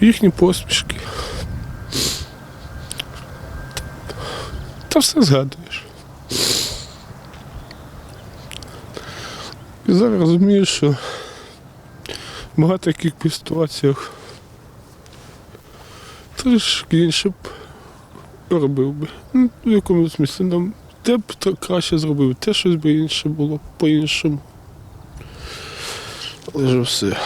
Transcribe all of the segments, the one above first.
їхні посмішки. Та все згадуєш. І зараз розумієш, що в багато яких ситуаціях трішки інше б робив би. Ну, в якомусь смислі нам те б краще зробив, те щось би інше було по-іншому. Але ж все.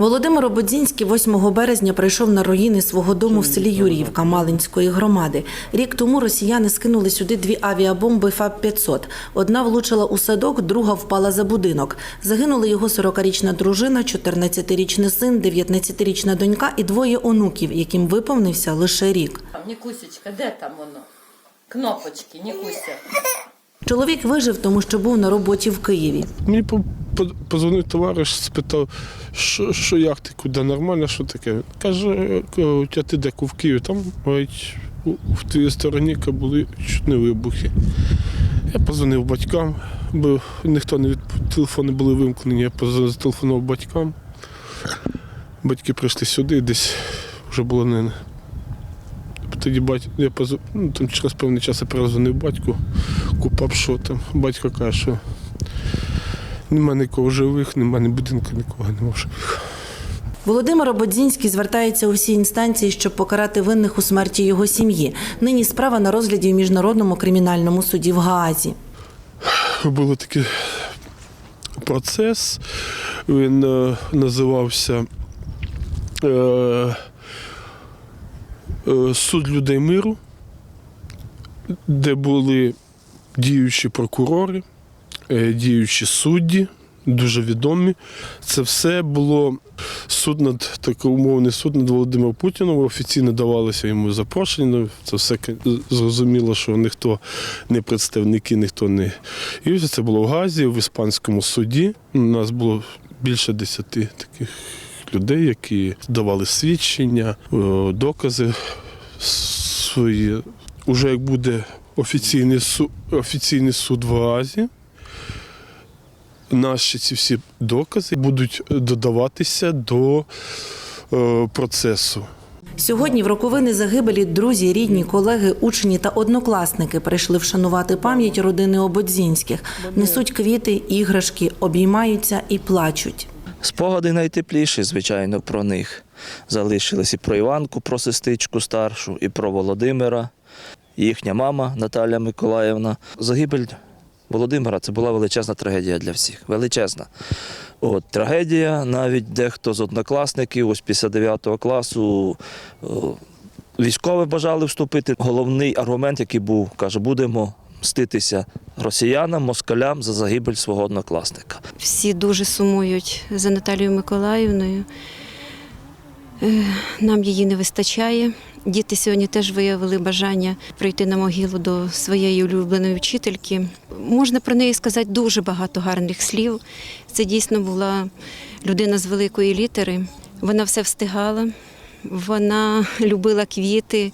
Володимир Ободзінський 8 березня прийшов на руїни свого дому в селі Юріївка Малинської громади. Рік тому росіяни скинули сюди дві авіабомби ФАБ-500. Одна влучила у садок, друга впала за будинок. Загинули його 40-річна дружина, 14-річний син, 19-річна донька і двоє онуків, яким виповнився лише рік. Нікусечка, де там воно? Кнопочки, Нікуся. Чоловік вижив, тому що був на роботі в Києві. Мені позвонив товариш, спитав, що, що як ти, куди нормально, що таке. Каже, а ти де в Києві? Там говорить, в твоїй стороні були чуть не вибухи. Я позвонив батькам, бо ніхто не від телефони були вимкнені. Я зателефонував батькам. Батьки прийшли сюди, десь вже було не. Тоді батько, я позв... ну, там через певний час я перезвонив батьку, купав, що там. Батько каже, що нема нікого живих, нема ні будинку, нікого нема живих. Володимир Ободзінський звертається у всі інстанції, щоб покарати винних у смерті його сім'ї. Нині справа на розгляді в міжнародному кримінальному суді в Гаазі. Був такий процес, він е, називався е, е, Суд людей миру, де були діючі прокурори, діючі судді, дуже відомі. Це все було суд над такий умовний суд над Володимиром Путіном. Офіційно давалося йому запрошення. Ну, Це все зрозуміло, що ніхто не представники, ніхто не. І це було в Газі, в іспанському суді. У нас було більше десяти таких людей, які давали свідчення, е, докази свої. Уже як буде офіційний суд, офіційний суд в Газі, наші ці всі докази будуть додаватися до е, процесу. Сьогодні в роковини загибелі друзі, рідні, колеги, учні та однокласники прийшли вшанувати пам'ять родини Ободзінських. Несуть квіти, іграшки, обіймаються і плачуть. Спогади найтепліші, звичайно, про них. Залишились і про Іванку, про сестричку старшу, і про Володимира, їхня мама Наталя Миколаївна. Загибель Володимира це була величезна трагедія для всіх. Величезна. От, трагедія, навіть дехто з однокласників, ось після 9 класу. Військові бажали вступити. Головний аргумент, який був, каже, будемо мститися росіянам, москалям за загибель свого однокласника. Всі дуже сумують за Наталією Миколаївною. Е, Нам її не вистачає. Діти сьогодні теж виявили бажання прийти на могилу до своєї улюбленої вчительки. Можна про неї сказати дуже багато гарних слів. Це дійсно була людина з великої літери. Вона все встигала, вона любила квіти,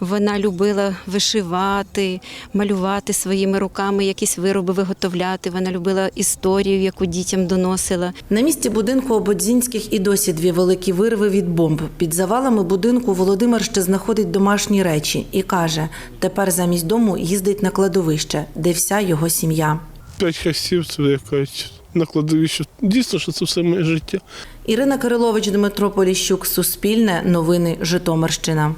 вона любила вишивати, малювати своїми руками, якісь вироби виготовляти. Вона любила історію, яку дітям доносила. На місці будинку Ободзінських і досі дві великі вирви від бомб. Під завалами будинку Володимир ще знаходить домашні речі і каже: тепер замість дому їздить на кладовище, де вся його сім'я. П'ять хасів, це як кажуть, на кладовищі. Дійсно, що це все моє життя. Ірина Кирилович, Дмитро Поліщук, Суспільне, Новини Житомирщина.